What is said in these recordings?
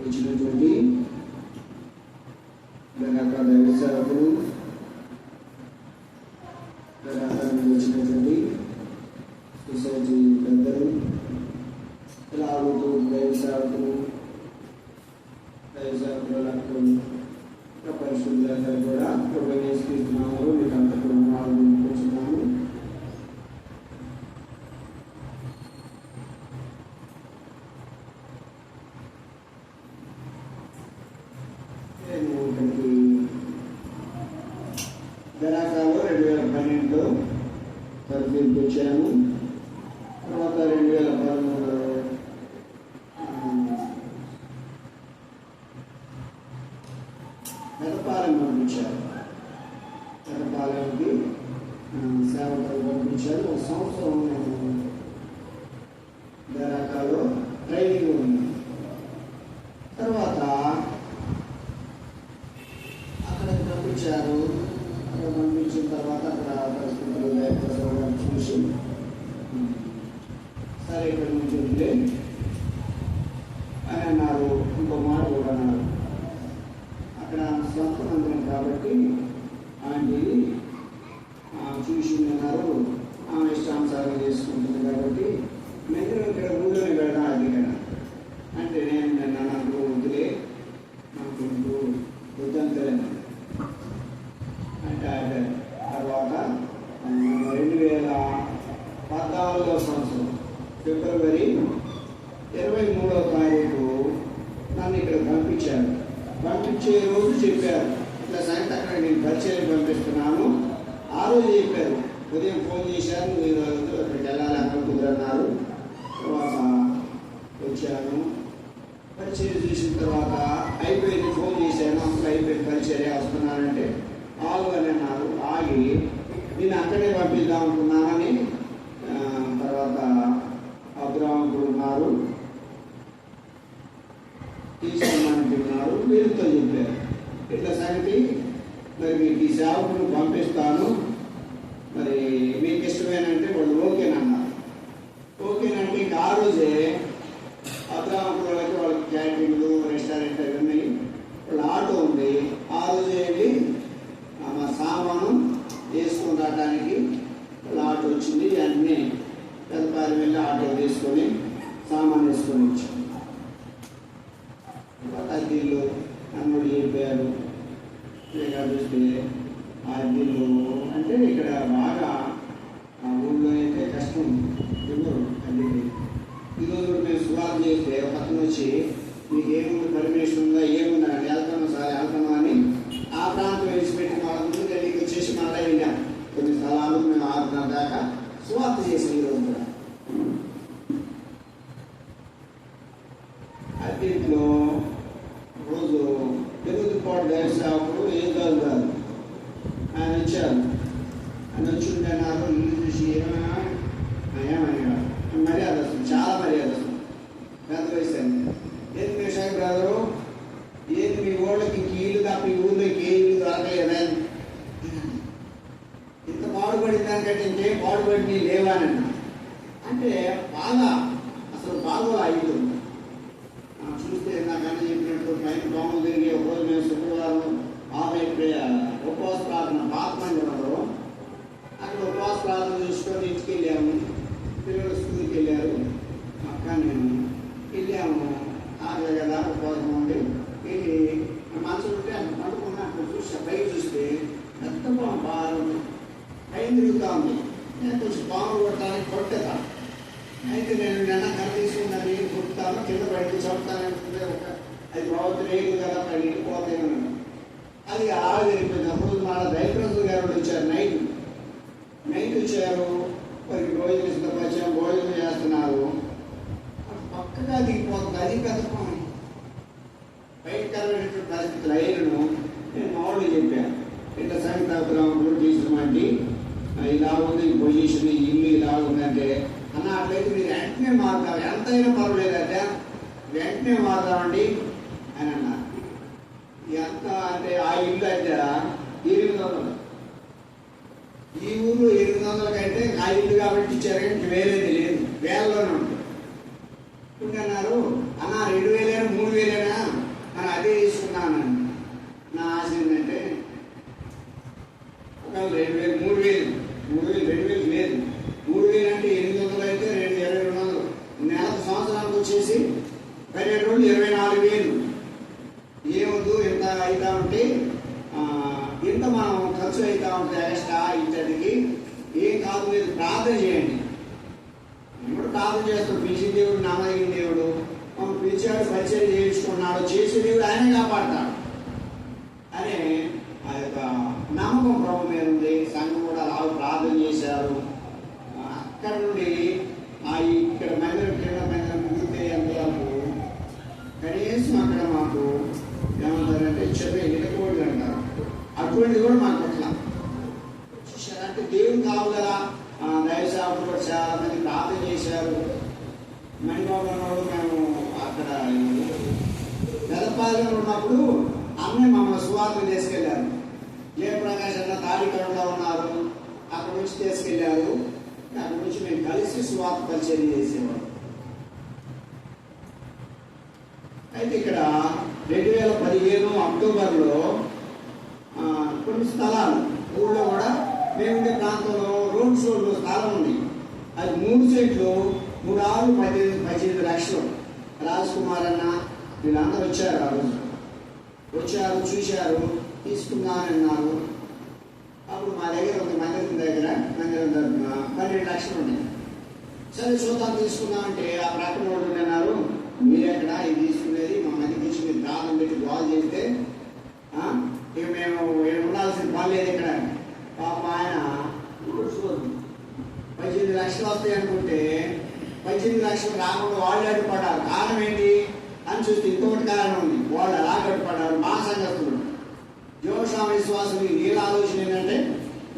వచ్చినటువంటి రకరకాల వ్యవసాయకులు రకరకాల వచ్చినటువంటి సొసైటీ పెద్దలు రావులు వ్యవసాయకులు వ్యవసాయకులకు పరిశుద్ధులందరూ కూడా ఉపయోగిస్తున్నాము మీకు అంతకు కూర్చున్నాము నేను ఇక్కడికి ధరాకాలో రెండు వేల పన్నెండులో తరఫీకి తర్వాత రెండు వేల పదమూడు మెదపాలెం పంపించారు మెదపాలెంకి సేవకులు పంపించారు ఒక సంవత్సరం నేను ధరాకాలో ట్రైనింగ్ ఉన్నాను తర్వాత అక్కడికి పంపించారు అక్కడ పంపించిన తర్వాత అక్కడ పరిస్థితులు లేకపోతే చూసి. సరే ఇక్కడ నుంచి ఉంటే అని అన్నారు ఇంకో మాట కూడా అన్నారు అక్కడ సొంత మందిరం కాబట్టి ఆంటీ ఆ, చూసి ఉన్నారు ఆమె ఇష్టానుసారం చేసుకుంటుంది కాబట్టి మందిరం ఇక్కడ ఊళ్ళోనే పెడదాం అది కదా అంటే నేను నిన్న నాకు వదిలే నాకు వద్దంతలేను అంటే అదే తర్వాత ఆ, రెండు వేల పద్నాలుగో సంవత్సరం ఫిబ్రవరి ఇరవై మూడవ తారీఖు నన్ను ఇక్కడ పంపించారు. పంపించే రోజు చెప్పారు ఇట్లా సాయంత్రం నేను పరిచయం పంపిస్తున్నాను. ఆ రోజు చెప్పారు ఉదయం ఫోన్ చేశారు మీరు అక్కడికి వెళ్ళాలి అక్కడ కుదరన్నారు. తర్వాత వచ్చాను. పరిచయం చేసిన తర్వాత అయిపోయింది ఫోన్ చేశాను అప్పుడు అయిపోయింది పరిచయం వస్తున్నానంటే. ఆగు అని అన్నారు ఆగి నేను అక్కడే పంపిద్దాం అనుకున్నానని ఆ, తర్వాత అబ్రాహ్మణుడు ఉన్నారు తీసుకోమని ఉన్నారు వీరితో చెప్పారు. ఇట్లా సంగతి? మరి మీకు ఈ సేవకులు పంపిస్తాను. మరి మీకు ఇష్టమేనంటే వాళ్ళు ఓకేనన్నారు. ఓకేనంటే ఇంకా ఆ రోజే అబ్రాహ్మణులకి వాళ్ళకి క్యాంటీన్లు రెస్టారెంట్ అవి ఉన్నాయి. వాళ్ళ ఆటో ఉంది. ఆ రోజే వెళ్ళి మా సామాను వేసుకుని రావడానికి వాళ్ళ ఆటో వచ్చింది. అన్నీ పెద్దపారి వెళ్ళి ఆటో తీసుకొని సామాన్ వేసుకొని వచ్చాం. అద్దీలు అన్నోడు చెప్పారు ఇక్కడ చూస్తే ఆ అంటే ఇక్కడ బాగా ఆ ఊళ్ళో అయితే కష్టం. ఇవ్వరు ఈరోజు మేము సువార్ చేస్తే ఒక అతను వచ్చి మీకు ఏముంది పర్మిషన్ ఉందా? ఏముందా? అని వెళ్తాను సార్ వెళ్తాను అని ఆ ప్రాంతం విడిచిపెట్టి వాళ్ళ ముందు గల్లీకి వచ్చేసి మళ్ళీ వెళ్ళాం కొన్ని స్థలాలు మేము ఆరున్నర దాకా సువార్త చేసాం ఈరోజు కూడా అద్దీలో రోజు తెలుగుపాటు వ్యవసాయకుడు ఏం కాదు కాదు ఆయన వచ్చారు ఆయన వచ్చి ఉంటే నాకు ఇల్లు చూసి ఏమైనా ఏమయ్యా మర్యాద వస్తుంది చాలా మర్యాద వస్తుంది పెద్ద వయసు అండి ఏంది మీ సాయి బ్రదరు ఏంది మీ ఊళ్ళకి ఇంక ఇల్లు తప్ప ఈ ఊళ్ళోకి ఏ ఇల్లు దొరకలేదా ఇంత పాడుపడిన దానికంటే ఇంకేం పాడుపడి లేవానన్నా అంటే బాగా అసలు బాగా ఆ ఇల్లు ఆ, చూస్తే నాకన్నా చెప్పినట్టు పైన దోమలు తిరిగి ఒక రోజు మేము శుక్రవారం ఆమె ఉపవాస ప్రార్థన పాత్మందిరంలో అక్కడ ఉపవాస ప్రార్థన చూసుకొని ఇంటికి వెళ్ళాము పిల్లలు స్కూల్కి వెళ్ళారు అక్క నేను వెళ్ళాము ఆగలే కదా ఉపవాసం ఉండి వెళ్ళి మంచం ఉంటే అక్కడ పడుకున్నా అక్కడ చూసి పైకి చూస్తే పెద్ద పాము బాగా ఉంది పైన తిరుగుతా ఉంది నేను కొంచెం పాము కొట్టడానికి కొట్టేదా? అయితే నేను నిన్న కర తీసుకున్న నేను కొట్టుతాను కింద బయటకు చదువుతానంటే ఒక అది బాగుంది రేగు కదా మరి వెళ్ళిపోతాను అది ఆడ అప్పుడు మన దైవరాజు గారు వచ్చారు నైట్. నైట్ వచ్చారు. మరి భోజనం సిద్ధపరిచాం భోజనం చేస్తున్నారు. పక్కగా దిగిపోతుంది. అది పెద్ద పాము. బయటకు వెళ్ళినటువంటి పరిస్థితులు. అయినను నేను మామూలుగా చెప్పాను. ఇట్లా సంగీతాపురం తీసుకుమండి ఇలా ఉంది పొజిషన్ ఇల్లు ఇలా ఉందంటే అన్న అట్లయితే మీరు వెంటనే మారుతాం ఎంతైనా పర్వాలేదు అదే. వెంటనే మారుతామండి అని అన్నారు. ఎంత అంటే ఆ ఇల్లు అయితే ఎనిమిది వందలు. ఈ ఊరు ఎనిమిది వందల కంటే ఆ ఇల్లు కాబట్టి ఇచ్చారు కానీ వేరే లేదు. వేలలోనే ఉంటుంది ఇప్పుడు అన్నారు అన్న రెండు వేలైనా మూడు వేలేనా అదే తీసుకున్నాను నా ఆశ ఏంటంటే ఒక రెండు వేలు మూడు వేలు మూడు వేలు రెండు వేలు లేదు మూడు వేలు అంటే ఎనిమిది వందలు అయితే రెండు ఇరవై రెండు వందలు నెలకు సంవత్సరానికి వచ్చేసి పన్నెండు రోజులు ఇరవై నాలుగు వేలు ఏమొద్దు ఇంత అవుతా ఉంటే ఆ, ఇంత మనం ఖర్చు అవుతా ఉంటుంది ఎక్స్ట్రా ఇచ్చడికి ఏం కాదు మీరు ప్రార్థన చేయండి ఇప్పుడు ప్రార్థన చేస్తాడు పిలిచి దేవుడు నమ్మదగిన దేవుడు మనం పిలిచాడు పరిచయం చేయించుకున్నాడు చేసే దేవుడు ఆయన కాపాడతాడు అనే ఆ యొక్క నమ్మకం ప్రభు మీద ఉంది సంఘం కూడా అలా ప్రార్థన చేశారు ఆ, అక్కడ నుండి ఆ ఇక్కడ మందిరం కింద మందిరం ముగితే ఎంతవరకు కనీసం అక్కడ మాకు ఏమంటారంటే చెప్పే ఇళ్ళకోళ్ళు అంటారు అటువంటిది కూడా మాకు పట్ల చూశారా? అంటే దేవుడు కావు కదా దయసాపులు కూడా చాలా మంది ప్రార్థన చేశారు మణిబాబు అన్నవాడు మేము అక్కడ పెదపాలెంలో ఉన్నప్పుడు అన్నయ్య మమ్మల్ని తీసుకెళ్ళారు తీసుకెళ్ళారు జయప్రకాష్ అన్న తాడికడంలో ఉన్నారు అక్కడ నుంచి తీసుకెళ్ళారు అక్కడ నుంచి మేము కలిసి సువార్త పరిచయం చేసేవాడు అయితే ఇక్కడ రెండు వేల పదిహేను అక్టోబర్లో కొన్ని స్థలాలు ఊళ్ళో కూడా మేముండే ప్రాంతంలో రోడ్ షోలో స్థలం ఉంది. అది మూడు సెంట్లు మూడు ఆరు పద్దెనిమిది పద్దెనిమిది లక్షలు. రాజ్ కుమార్ అన్న వీళ్ళందరూ వచ్చారు ఆ రోజు. వచ్చారు చూశారు తీసుకున్నానన్నారు అప్పుడు మా దగ్గర ఉంది మందిరం దగ్గర మందిరం తరపున పన్నెండు లక్షలు ఉన్నాయి. సరే చూద్దాం తీసుకుందాం అంటే ఆ ప్రక్కన వాళ్ళు అన్నారు మీరెక్కడ ఇది తీసుకునేది మా మంది ఇచ్చి మీరు ప్రాణం పెట్టి బాగు చేస్తే ఇక మేము ఉండాల్సిన పని లేదు ఇక్కడ. పాప ఆయన ఇప్పుడు పద్దెనిమిది లక్షలు వస్తాయి అనుకుంటే పద్దెనిమిది లక్షలు రాకుండా వాళ్ళు అడ్డుపడ్డారు కారణం ఏంటి? అని చూస్తే ఇంకొకటి కారణం ఉంది. వాళ్ళు అలా అడ్డుపడ్డారు మా సంగతులు జ్యోతిషామ విశ్వాసం వీళ్ళ ఆలోచన ఏంటంటే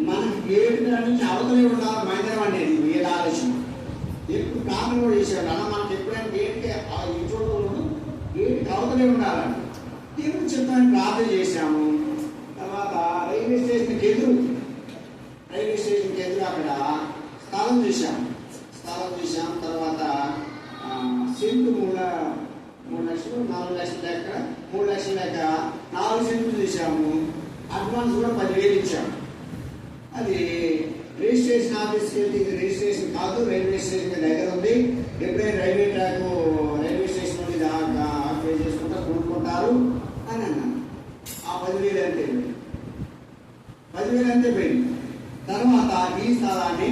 మనకి ఏంటి నుంచి అవతలే ఉండాలి మందిరం అనేది వీళ్ళ ఆలోచన. ఎప్పుడు ప్రార్థన కూడా చేశాడు అలా మనకి ఎప్పుడైనా గేట్కి చూడకూడదు ఈ గేట్కి అవతలే ఉండాలని దేవుడు చెప్తాను ప్రార్థన చేశాము? తర్వాత రైల్వే స్టేషన్కి ఎదురు రైల్వే స్టేషన్కి ఎదురు అక్కడ స్థలం చూసాం స్థలం చూసాం తర్వాత ఆ, సెంటు లక్షలు నాలుగు లక్షల లెక్క మూడు లక్షల లెక్క నాలుగు సెంట్లు తీసాము అడ్వాన్స్ కూడా పదివేలు ఇచ్చాము అది రిజిస్ట్రేషన్ ఆఫీస్కి వెళ్తే ఇది రిజిస్ట్రేషన్ కాదు రైల్వే స్టేషన్ దగ్గర ఉంది. ఎప్పుడైనా రైల్వే ట్రాక్ రైల్వే స్టేషన్ నుండి ఆక్యుపై చేసుకుంటా కొనుక్కుంటారు అని అన్నాను. ఆ పదివేలు అంతే పదివేలు అంతే పోయింది. తర్వాత ఈ స్థలాన్ని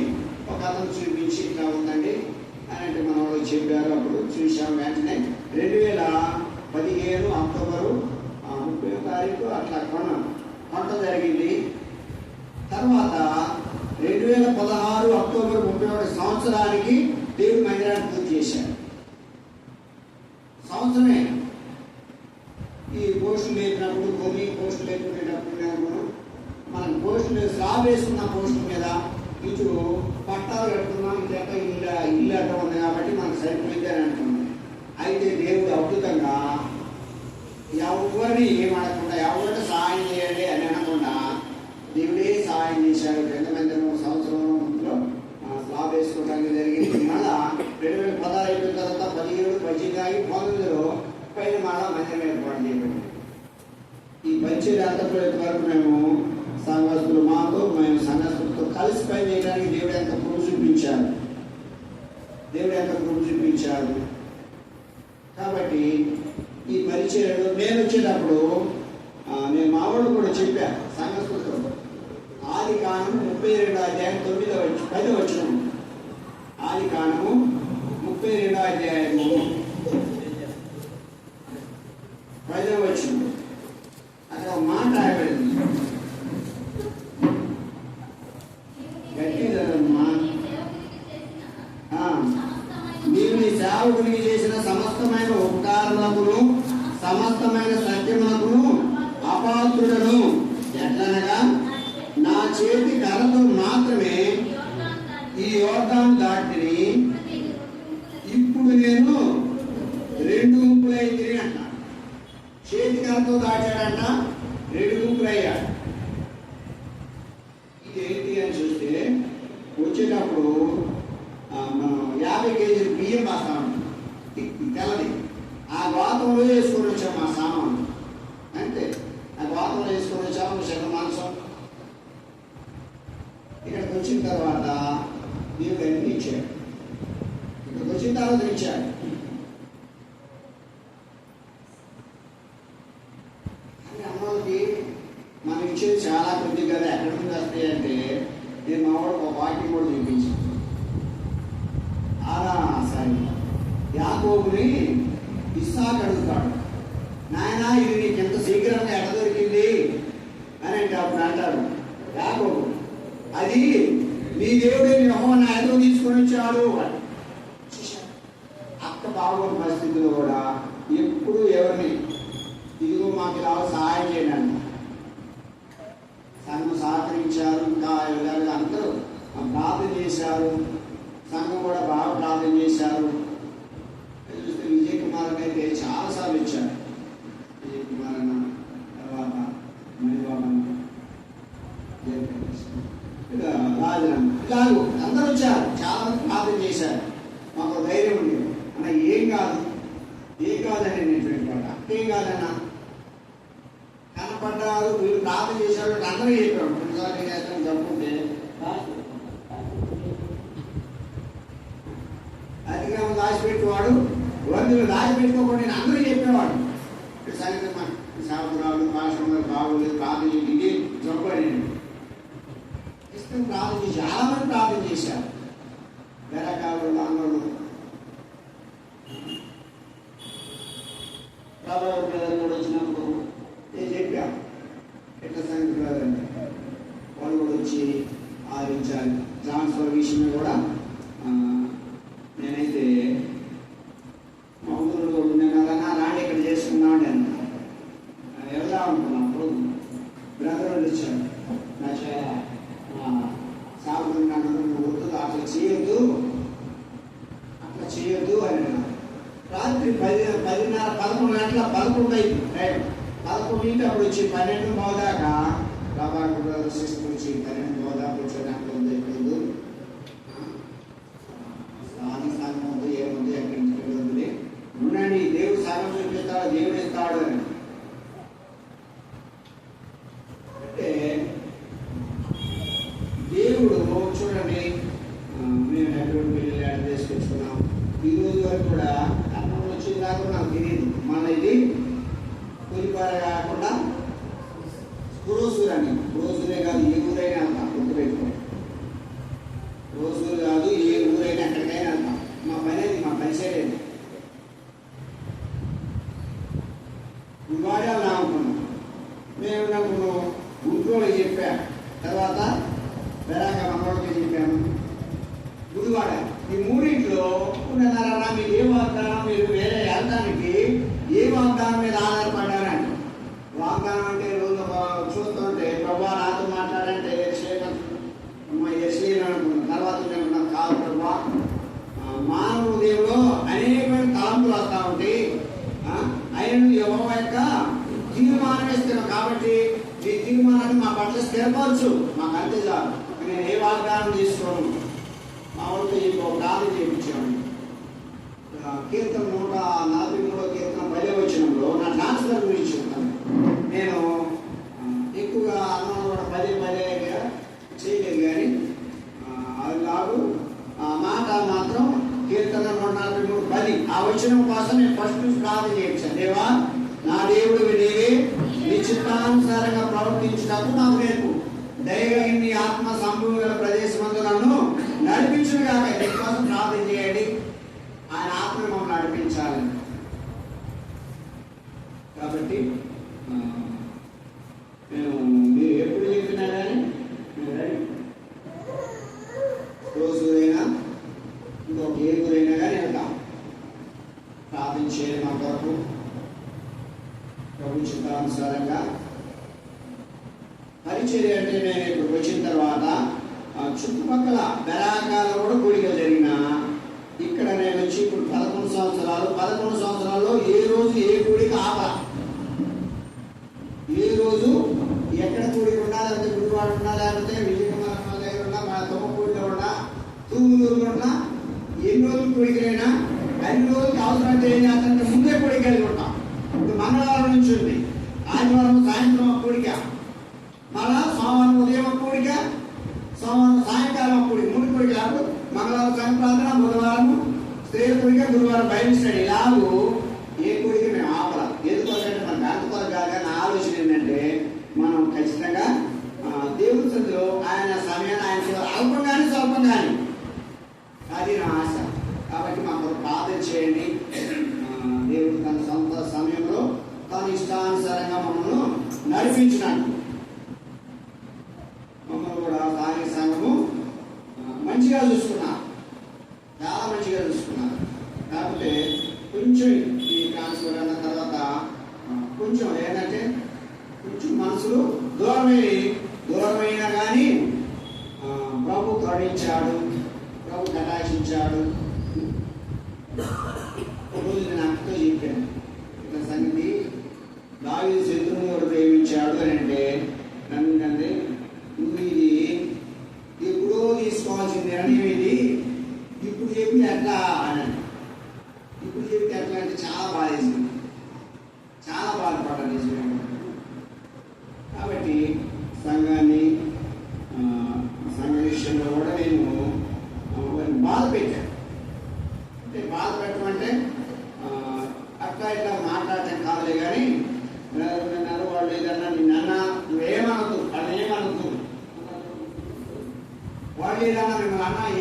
ఒక అతను చూపించి ఇట్లా ఉందండి అని అంటే మన వాళ్ళు చెప్పారు అప్పుడు. చూసాం వెంటనే. రెండు వేల పదిహేను అక్టోబరు ముప్పై తారీఖు అట్లా కొన పంట జరిగింది. తర్వాత రెండు వేల పదహారు అక్టోబర్ ముప్పై ఒకటి సంవత్సరానికి దేవుడి మందిరాన్ని పూర్తి చేశారు సంవత్సరమే. ఈ పోస్టులు లేపినప్పుడు కొన్ని పోస్టులు లేకునేటప్పుడు నేను మనం. పోస్టులు స్లాబ్ వేసుకున్న పోస్టుల మీద ఇటు పట్టాలు కట్టుకున్నాం ఇదంతా ఇల్లు ఇల్లు అడ్డం ఉంది కాబట్టి మనకు సరిపోయింది అని అంటున్నాం అయితే దేవుడు అద్భుతంగా ఎవరిని ఏమనకుండా ఎవరికి సహాయం చేయండి అని అనకుండా దేవుడే సహాయం చేశాడు. రెండు మంది సంవత్సరంలో స్లాబ్ వేసుకోవడానికి జరిగింది. మళ్ళా రెండు వేల పదహారు అయిపోయిన తర్వాత పదిహేడు పద్దెనిమిది ఆగి పంతొమ్మిదిలో పైన మళ్ళా మందిరం ఏర్పాటు చేయబడింది. ఈ పచ్చి అంతర్ప్రదేశ్ వరకు మేము సంఘస్థులు మాతో మేము సంఘస్థులతో కలిసి పని చేయడానికి దేవుడు ఎంత కృప చూపించాడు? దేవుడు ఎంత కృప చూపించాడు కాబట్టి ఈ పరిచయలో నేను వచ్చేటప్పుడు ఆ, నేను మా వాళ్ళు కూడా చెప్పాను సంఘస్థులతో ఆది కాండము ముప్పై రెండు అధ్యాయం తొమ్మిదో వచ్చి పదో వచ్చిన ఆది కాండము ముప్పై రెండో అధ్యాయము పదో వచ్చిన అక్కడ ఒక మాట రాయబడింది గట్టి చదవమ్మా. ఆ, నీవు నీ సేవకునికి చేసిన సమస్తమైన ఉపకారములను సమస్తమైన సత్యములకును అపాత్రుడను ఎట్లనగా నా చేతి కర్రతో మాత్రమే ఈ యోర్దాను దాటిని ఇప్పుడు నేను రెండు ముప్పులై తిరిగి అంటాను చేతి కర్రతో దాటాడంట రెండు ముప్పులు అయ్యాడు ఇదేంటి అని చూస్తే వచ్చేటప్పుడు మనం యాభై కేజీలు బియ్యం మా సామాన్ తెల్లది. ఆ గోతంలో వేసుకొని వచ్చాం మా సామాను వచ్చిన తర్వాత దేవుడు అన్ని ఇచ్చాడు ఇక్కడికి వచ్చిన తర్వాత ఇచ్చాడు కానీ అమ్మకి మనం చాలా కొద్ది కదా ఎక్కడి నుండి వస్తాయి అంటే నేను మా ఒక వాక్యం కూడా చూపించాను ఆరా సరే యాకోబుని ఇస్సాక్ అడుగుతాడు. నాయనా ఇది నీకు ఎంత శీఘ్రంగా ఎక్కడ దొరికింది? అని అంటే అప్పుడు అంటాడు యాకోబు. అది నీ దేవుడే నీ అమ్మ నా ఎదురు తీసుకొని వచ్చాడు. అక్క బాగోని పరిస్థితిలో కూడా ఎప్పుడు ఎవరిని ఇదిగో మాకు ఇలా సహాయం చేయడానికి సంఘం సహకరించారు. ఇంకా ఇలాగ అందరూ ప్రార్థన చేశారు. సంఘం కూడా బాగా ప్రార్థన చేశారు. చూస్తే విజయ్ కుమార్ అయితే చాలాసార్లు ఇచ్చారు విజయ్ కుమార్ అన్న తర్వాత మణిబాబు అన్న. ఇలాగూ అందరూ వచ్చారు. చాలా ప్రార్థన చేశారు. మాకు ధైర్యం ఉంది. అన్న ఏం కాదు. ఏం కాదని నేను మాట. ఏం కాదన్నా పడ్డారు వీళ్ళు ప్రార్థన చేశారు అందరూ చెప్పాడు. కొన్నిసార్లు చేస్తాను చెప్పుకుంటే అధికారం దాచిపెట్టేవాడు వందలు దాచిపెట్టుకోకుండా నేను అందరూ చెప్పేవాడు ఈ సంగతి మా భాషలు బాగోలేదు ప్రార్థన చేసి ఇది చెప్పాడు నేను. ఇష్టం ప్రార్థన చేసి చాలా మంది ప్రార్థన చేశారు వెనకాలు లాంగోళ్ళు ప్రభావం కూడా వచ్చినప్పుడు ఎట్లా సంగతి బ్రదర్ అంటే వాళ్ళు కూడా వచ్చి ఆలోచించాలి. ట్రాన్స్ఫర్ విషయంలో కూడా నేనైతే మా ఊళ్ళో నేను అలా రాండి ఇక్కడ చేసుకున్నా అని అన్నా. ఆ, వెళ్దాం అప్పుడు బ్రదర్ వాళ్ళు వచ్చాడు నా సాగుతున్న నన్ను వద్దు అట్లా చేయొద్దు. అట్లా చేయొద్దు అని రాత్రి పది పదిన్నర పదకొండు గంటల పదకొండు అయింది టైం పదకొండు అప్పుడు వచ్చి పన్నెండు మోదాకా బాబా బ్రదర్ సిస్టర్ వచ్చి పన్నెండు మోదాకా వచ్చేదాకా ఉంది ఎప్పుడు స్థానం స్థానం ఉంది ఏముంది? ఎక్కడి నుంచి ఉంది. ఉండండి దేవుడు స్థానం చూపిస్తాడు దేవుడు ఇస్తాడు అని. అంటే దేవుడు చూడండి మేము ఎటువంటి పెళ్ళి యాడ్ చేసుకొచ్చుకున్నాం ఈ రోజు వరకు కూడా అన్నం వచ్చిన దాకా నాకు తెలియదు. మన ఇది కూలిపార కాకుండా పురోసూరు అని పురోసూరే కాదు ఏ ఊరైనా cuarentena Aí vende nada.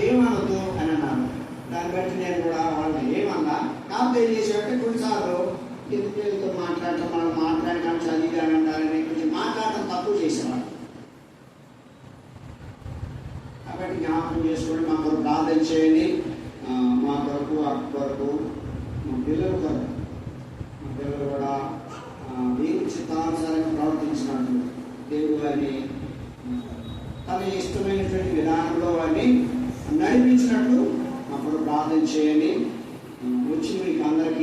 ఏమనదు అని అన్నాను. దాన్ని బట్టి నేను కూడా వాళ్ళని ఏమన్నా నాకు తెలియజేసేవాటే కొన్నిసార్లు ఎదుటితో మాట్లాడటం మనం మాట్లాడటం చదివాడు అంటారని కొంచెం మాట్లాడటం తక్కువ చేసేవాడు కాబట్టి జ్ఞాపకం చేసుకోండి మా కొరకు ప్రార్థన చేయండి. మా కొరకు అక్క కొరకు మా పిల్లల కొరకు మా పిల్లలు కూడా దేవుని చిత్తానుసారంగా ప్రవర్తించినట్టు దేవుడు అని తన ఇష్టమైనటువంటి ప్రార్థన చేయండి. వచ్చి మీకు అందరికీ